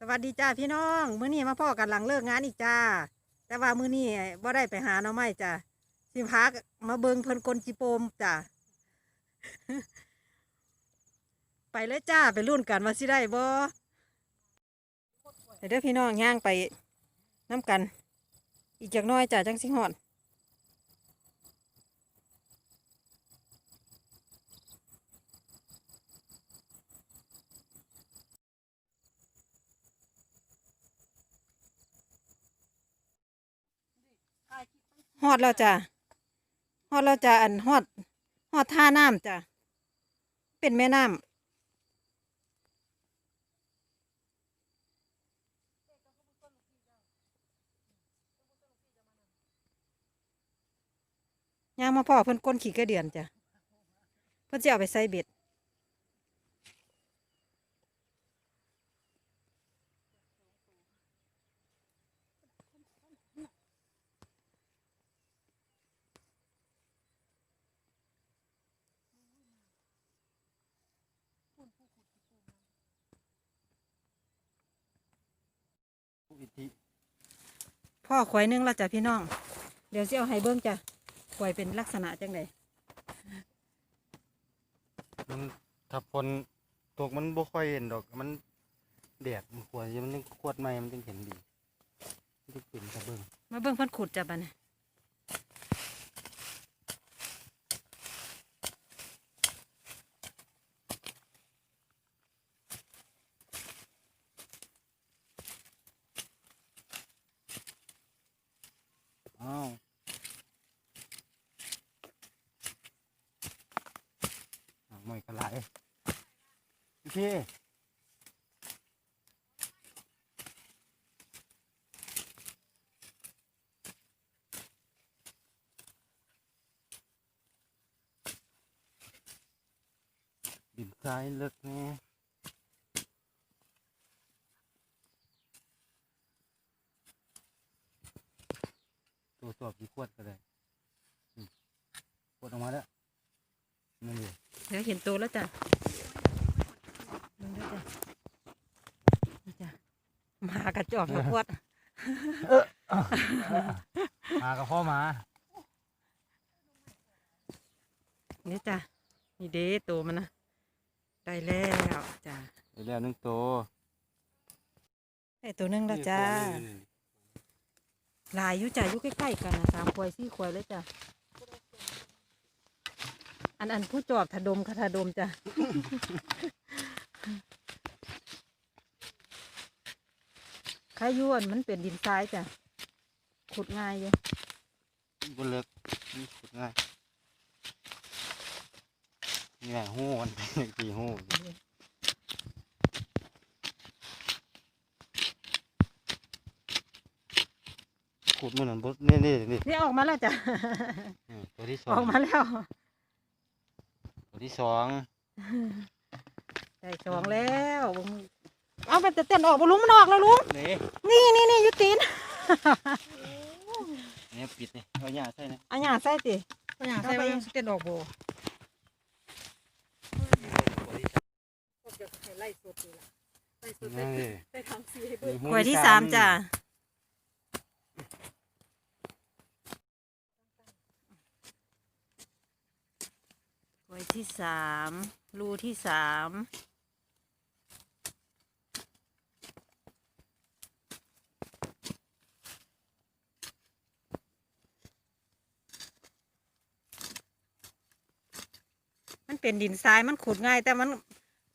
สวัสดีจ้าพี่น้อง มื้อนี้มาพ่อกันหลังเลิกงานอีกจ้า แต่ว่ามื้อนี้บ่ได้ไปหาน่องไม้จ้าสิพามาเบิงเพิ่นกลจิโปมจ้าไปเลยจ้าไปรุ่นกันว่าสิได้บ่ไปเด้อพี่น้องย่างไปน้ำกัน อีกจักน้อยจ้าจังสิฮอด ฮอดแล้วจ้ะฮอดแล้วจ้ะอันฮอดฮอดท่าน้ำจ้ะเป็นแม่น้ำย่างมาพ่อเพิ่นก้นขี่กระเดือนจ้ะ เพิ่นจะเอาไปใส่เบ็ด วิธีพ่อควายหนึงแล้วจ้ะพี่น้อง เดี๋ยวสิเอาให้เบิ่งจ้ะควายเป็นลักษณะจังไดมันถ้าฝนตกมันบ่ค่อยเห็นดอก มันแดดมันควรมันยังขวดใหม่มันจึงเห็นดีมันจึงเป็นกระเบื้องมาเบิ่งเพิ่นขุดจ้ะบัดนี้ อ้าวอ่ะไม่กระไหลพี่ดินทรายเลิกแน่ตัวสอบกี่ขวดก็ได้ขวดออกมาแล้วนั่นเลย เดี๋ยวเห็นตัวแล้วจ้ะเบิ่งเด้อจ้ะนี่จ้ะหมากระจอกกระพวดมากับพ่อมานี่จ้ะนี่เด้ตัวมันนะได้แล้วจ้ะไปแล้วหนึงตัวได้ตัวหนึงแล้วจ้าหลายอยู่จ้ะอยู่ใกล้ๆกันนะสามควายสี่ควายเลยจ้ะ อันอันผู้จอบถดมค่ะถดมจ้ะข้ายวอันมันเป็นดินทรายจ้ะ ขุดง่ายอยู่บนเลิกนี่ขุดง่ายนี่แหละหูมันกี่หูขุดมันเหมือนบดนี่นี่นี่นี่ออกมาแล้วจ้ะอืมตัวที่สออองกมาแล้วตัว ที่สองได้สองแล้วเบิ่งเอาไปเต้นออกบ่ลุงมันออกแล้วลุงนี่นี่นี่นี่อยุตีนเนี่ยปิดนี่เอาหญ้าใช่นะอันหยาใส่ติก็อยากใส่ว่ายังสิเต้นออกบ่ไล่สดนี่ล่ะไล่สดนี่ไปทำสีให้เบิ่งนี่หูหวยที่สามจ้ะ วยที่สามรูที่สามมันเป็นดินทรายมันขุดง่าย แต่มัน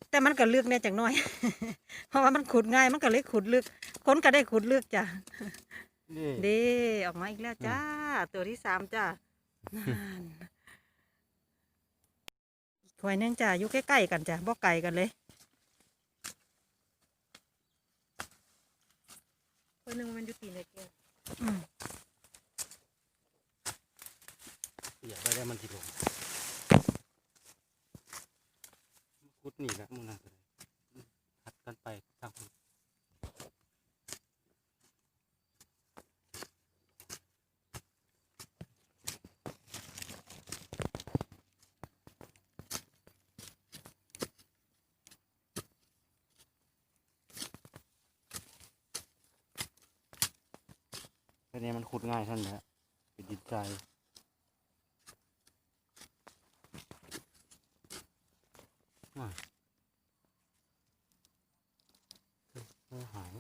แต่มันก็ลึกเนี่ยจังน้อย เพราะว่ามันขุดง่าย มันก็เลยขุดลึกคนก็ได้ขุดลึกจ้ะนี่เด้ออกมาอีกแล้วจ้า ตัวที่สามจ้านั่น อีกหวยหนึงจ้าอยู่ใกล้ๆกันจ้ะบ่ไกลกันเลยคนหนึงมันอยู่ตีนเลยแกอืมอยากได้ได้มันที่ลงขุดนี่นะมึงนะหัดกันไปทางคน ตัวนี้มัน ขุดง่ายเท่านั้นแหละเป็นดินทรายมาเออหาย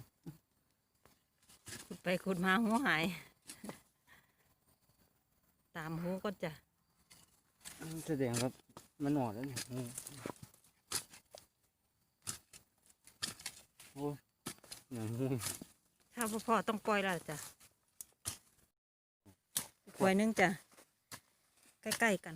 ขุดไปขุดมาหัวหาย ตามหูก็จะแสดงว่ามันหนอดแล้วนี่อืมโอ้ยอย่างงูถ้าบ่พ่อต้องปล่อยแล้วจ้ะ ปล่อยหนึงจะใกล้ ๆ กัน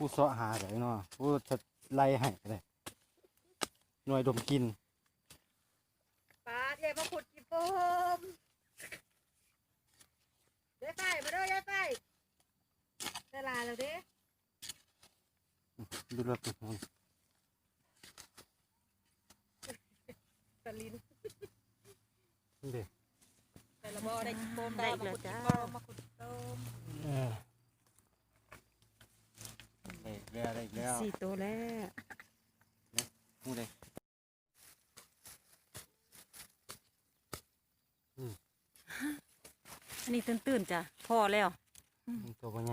ผู้เสาะหาได้เนาะผู้จะ ไล่ให้ก็ได้หน่วยดมกลินป้าเดี๋ยวมาขุดกี่ปมยายไปมาเด้อยายไปได้ลาแล้วเด้ดูรถมันตะลินนี่เด็กแต่ละบ่อได้กี่ปมได้ได้อีกมาแล้วขุดจ้ากี่ปมมาขุดต้มได้อีก แล้วได้อีกแล้วสี่ตัวแล้วพูดเลยอันนี้ตื่นๆจ้ะพอแล้วมันตัวเป็นไง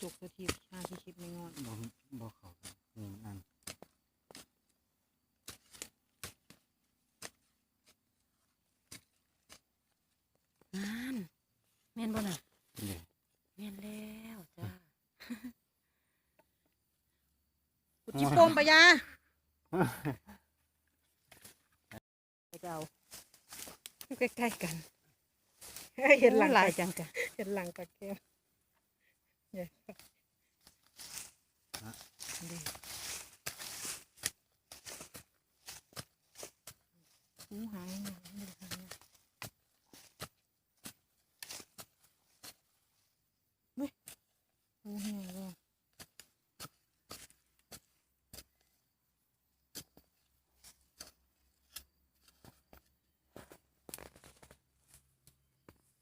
จุกตัวทีหาที่คิดไม่งอนบ่บ่เขานี่มันอัน งานแม่นบ่น่ะ นี่ แม่นแล้วจ้า ขุดกี่ปมปะยา ไปเจ้า ใกล้ๆกัน เห็นหลังหลายจังจ้ะเห็นหลังปลาแก้วเนี่ยดีหูหายเนี่ยไม่ได้หายเนี่ยเว้ยหูแห้งแล้ว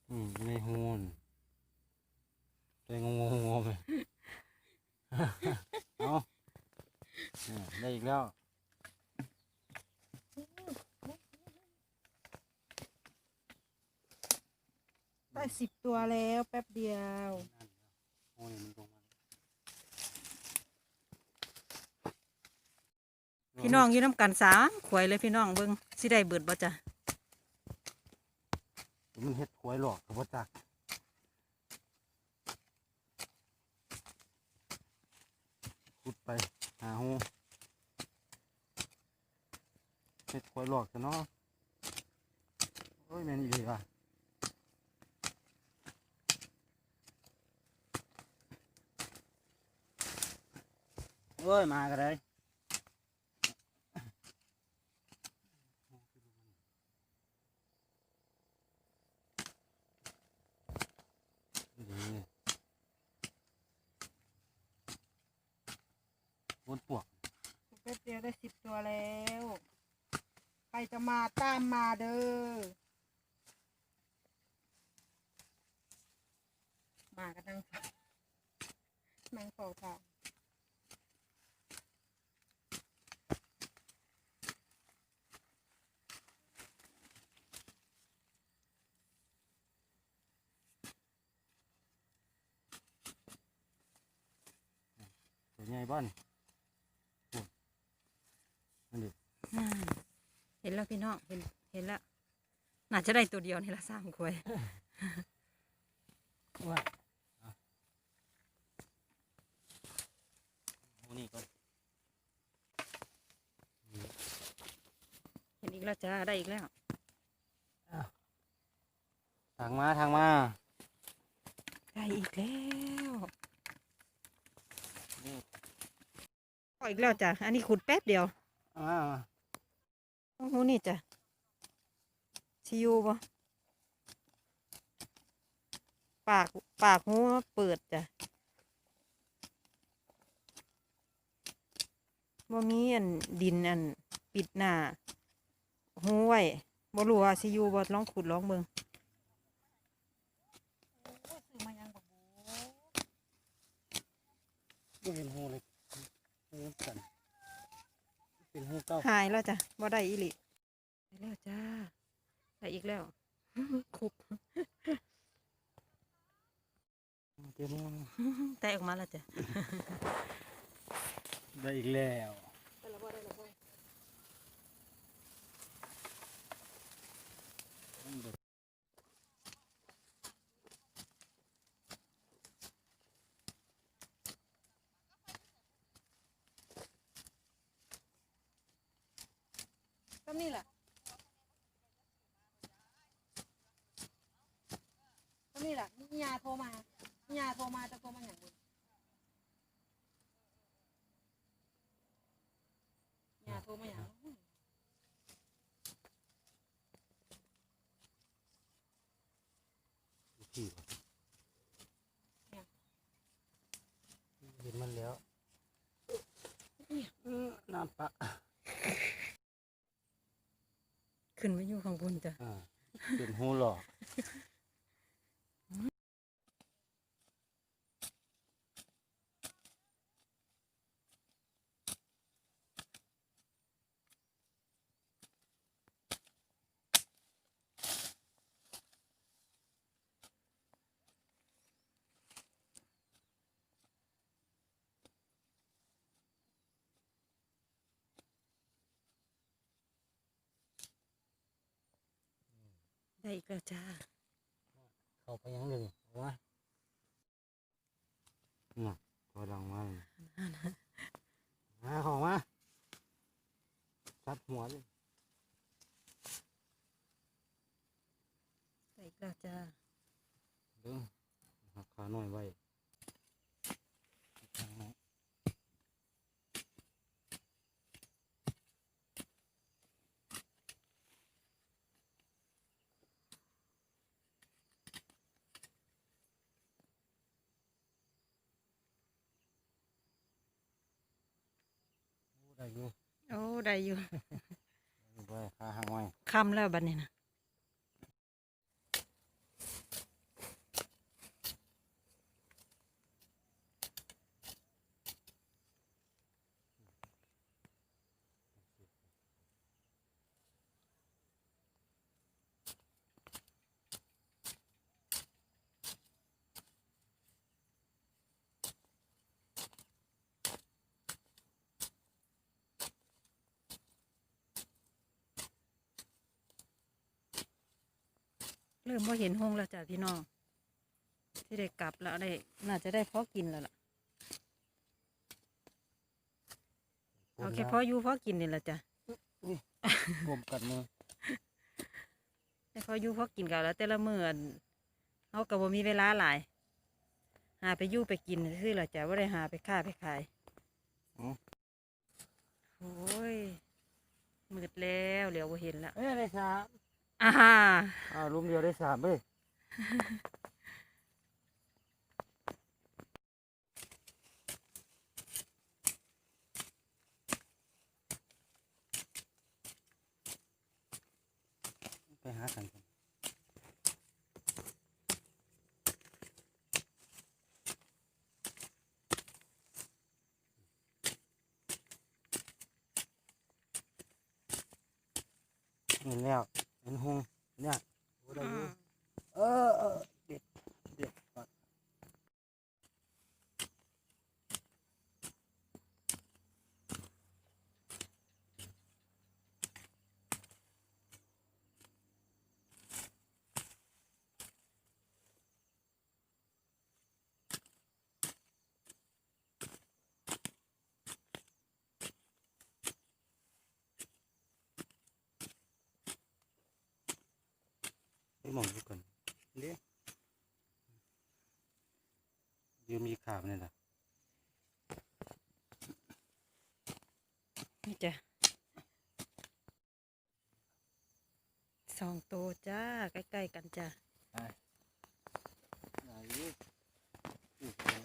อืมในหูนเลยงงงงงเลย เอาเนี่ยได้อีกแล้ว ได้ สิบตัวแล้วแป๊บเดียว โอ้ยมันตรงมาพี่น้องอยู่น้ำกันสามขวยเลยพี่น้องเบิ่งสิได้เบิดบ่จ้ะมันเฮ็ดหวยหลอกกับว่าจักขุดไปหาหูเฮ็ดหวยหลอกกันเนาะโอ้ยแม่นอีหลีว่ะ โอ้ย มากันเลยนี่วนปวกแป๊บเดียวได้สิบตัวแล้ว ใครจะมาตามมาเด้อ มากันนั่งนั่งเฝ้าทาง ตัวใหญ่ บ้านนั่นดิอ่าเห็นแล้วพี่น้องเห็นเห็นแล้วน่าจะได้ตัวเดียวนี่ละสามขวยว่านี่ก่อนเห็นอีกแล้วจ้าได้อีกแล้วทางมาทางมาได้อีกแล้ว นี่ พ ออีกแล้วจ้ะ อันนี้ขุดแป๊บเดียวอ่าโอ้โหนี่จ้ะซิอยูบ่ปากปากหูเปิดจ้ะบ่มีอันดินอันปิดหน้าหูไว้บ่รู้ว่าซิอยูบ่ลองขุดลองเบิ่งโอ้ยซื้อมายังบ่บูบ่เห็นหูเลยหู กัน เป็นหูเก่าหายแล้วจ้ะบ่ได้อีหลิได้แล้วจ้าได้อีกแล้วคุบเจ็บหูแตกออกมาแล้วจ้ะได้อีกแล้ว ได้แล้วบ่ได้แล้วบ่ ก็ นี่แหละก็นี่แหละนี่ยาโทรมานี่ยาโทรมาจะโทรมาอย่างบุญยาโทรมาอย่างอุ้ยที่เห็นมันแล้วน้ำปะ ขึ้นไปอยู่ข้างบนจ้ะอ่าเป็นหูหลอก ได้อีกแล้วจ้า เข้าไปยังเลยเอาวะน่ะตัวดังมาเลยมาของมาชัดหัวเลยได้อีกแล้วจ้า เด้อหักขาหน่อยไว้ทางไหนโอ้ ได้อยู่โอ้ได้อยู่ได้ไว้ขาห่างไว้คำแล้วบัดนี้นะ เริ่มว่าเห็นหงแล้วจ้ะพี่น้อง ที่ได้กลับแล้วได้ น่าจะได้พอกินแล้วล่ะ เอาแค่พออยู่พอกินนี่แหละจ้ะกลมกัดมือแต่พออยู่พอกินกันแล้ว แต่ละมื้ออั่นเขาก็บ่มีเวลาหลาย หาไปอยู่ไปกินซื่อๆล่ะจ้ะว่าได้หาไปค้าไปขายโอ้ยมืดแล้วเหลียวบ่เห็นละเอ้ยได้สาม อ่าอ่าลุมเดียวได้สามเลยไปหากันกันเห็นแล้ว เห็นหงเนี่ยโอ้ได้อยู่เออเออเด็ดเด็ดก่อนไปห มองดูก่อนเดี๋ยวเดี๋ยวมีขาบนี่แหละนี่จ้ะสองโตจ้า ใกล้ ๆ กันจ้า ไหนอื้อหือ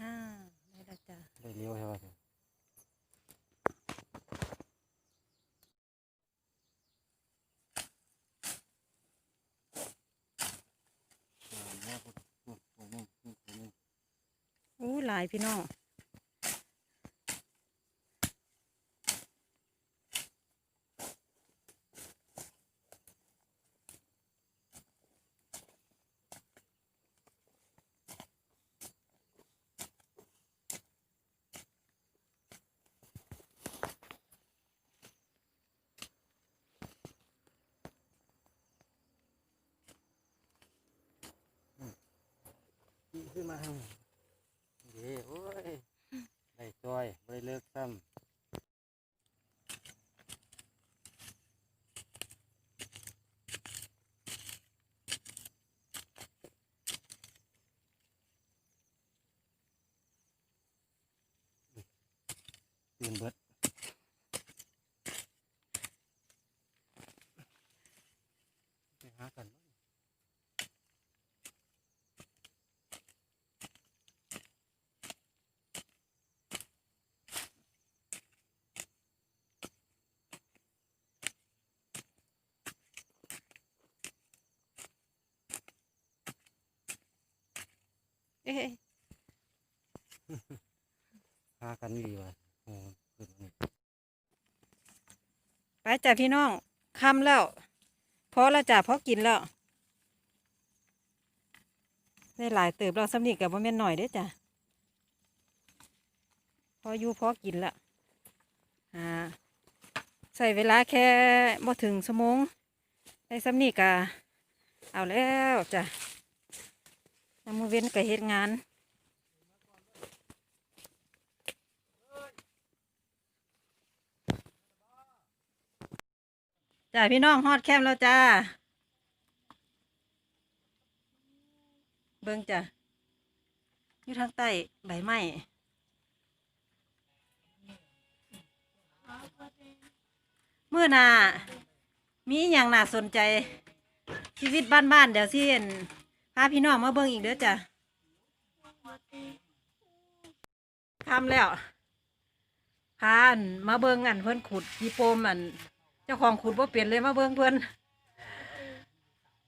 อ่าได้และจ้า ได้เลี้ยวใช่ป่ะอ่าเนี่ยพวกพวกพวกนี้พวกนี้ อู้หลายพี่น้องขี่ขึ้นมาทางนี้เดี๋ยวโอ้ย ได้จอยไม่ได้ เลิกซ้ำตื่ยนเบิดไปหากันมั้ง เอ๊ะ หา กันดีว่ะไปจ้าพี่น้องคำแล้วพอแล้วจ้าพอกินแล้ว ได้หลายเติบเราสำนีกับว่าแม่นหน่อยเด้จ้ะพออยู่พอกินละอ่าใส่เวลาแค่บ่ถึงชั่วโมงได้สำนีกะเอาแล้วจ้ะน้ำมือเว้นกับเฮ็ดงาน จ้าพี่น้องฮอดแคมแล้วจ้า เบิ่งจ้ะอยู่ทางใต้ใบไม้เมื่อนามีอย่างน่าสนใจ ชีวิตบ้านๆเดี๋ยวสิเห็นพาพี่น้องมาเบิ่งอีกเด้อจ้ะทำแล้วพานมาเบิ่งอันเพิ่นขุดกีโปมอัน จ้าของขุดว่าเปลี่ยนเลยมาเบิ่งเพื่อน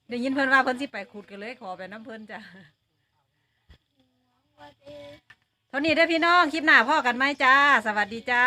ได้ยินเพื่อนว่าเพื่อนสิไปขุดกันเลยขอไปน้ำเพื่อนจ้ะเท่านี้ได้พี่น้องคลิปหน้าพ่อกันไหมจ้า สวัสดีจ้า